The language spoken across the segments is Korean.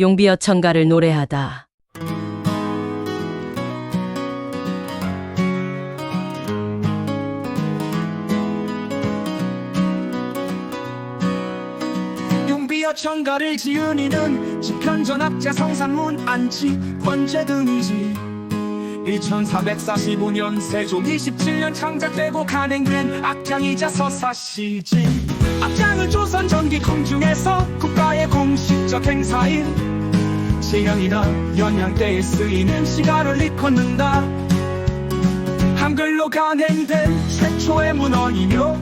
용비어 청가를 노래하다. 청가를 지은 이는 지편전학자 성산문 안치 권제 등이지 1445년 세종 27년 창작되고 간행된 악장이자 서사시지 악장은 조선 전기 궁중에서 국가의 공식적 행사인 시형이나 연양 때에 쓰이는 시가를 일컫는다. 한글로 간행된 최초의 문헌이며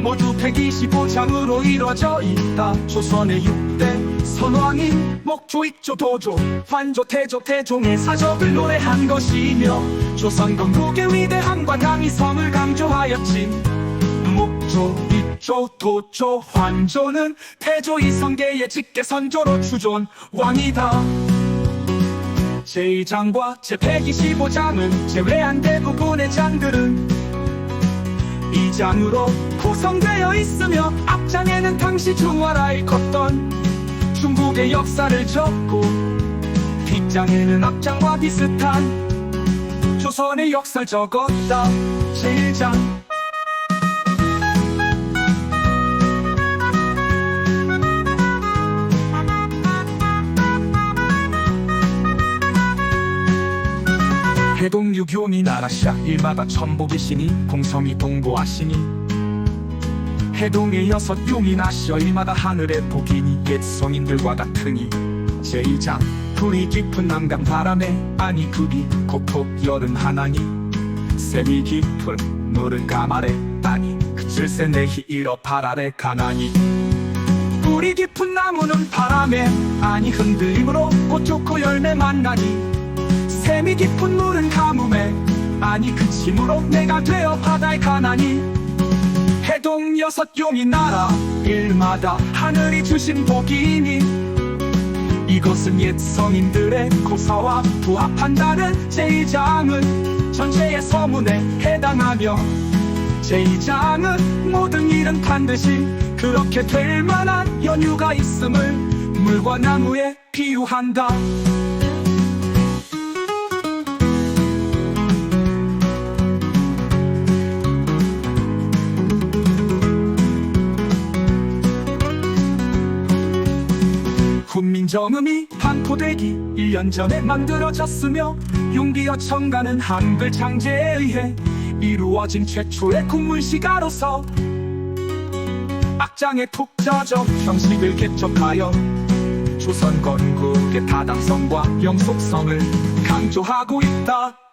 모두 125장으로 이루어져 있다. 조선의 6대 선왕이 목조 익조 도조 환조 태조 태종의 사적을 노래한 것이며 조선 건국의 위대함과 당위성을 강조하였지 목조 익조 도조 환조는 태조 이성계의 직계 선조로 추존 왕이다. 제2장과 제125장은 제외한 대부분의 장들은 이 장으로 구성되어 있으며 앞장에는 당시 중화라에 컸던 중국의 역사를 적고 뒷장에는 앞장과 비슷한 조선의 역사를 적었다. 제1장 해동 유교니 나라시아 일마다 천복이시니 공성이 동고하시니. 해동의 여섯 용이 나시어 일마다 하늘의 복이니 옛 성인들과 같으니. 제2장 불이 깊은 남강 바람에 아니 급이 kok톡 여름 하나니. 샘이 깊은 노른 가말에 아니 그칠세 내히 일어 바랄에 가나니. 뿌리 깊은 나무는 바람에 아니 흔들림으로 꽃 좋고 열매 만나니. 샘이 깊은 물은 가뭄에 아니 그침으로 내가 되어 바다에 가나니 해동 여섯 용이 나라 일마다 하늘이 주신 복이니. 이것은 옛 성인들의 고사와 부합한다는 제2장은 전체의 서문에 해당하며 제2장은 모든 일은 반드시 그렇게 될 만한 연유가 있음을 물과 나무에 비유한다 훈민정음이 반포되기 1년 전에 만들어졌으며 용비어 청가는 한글 창제에 의해 이루어진 최초의 국문 시가로서 악장의 독자적 형식을 개척하여 조선 건국의 타당성과 영속성을 강조하고 있다.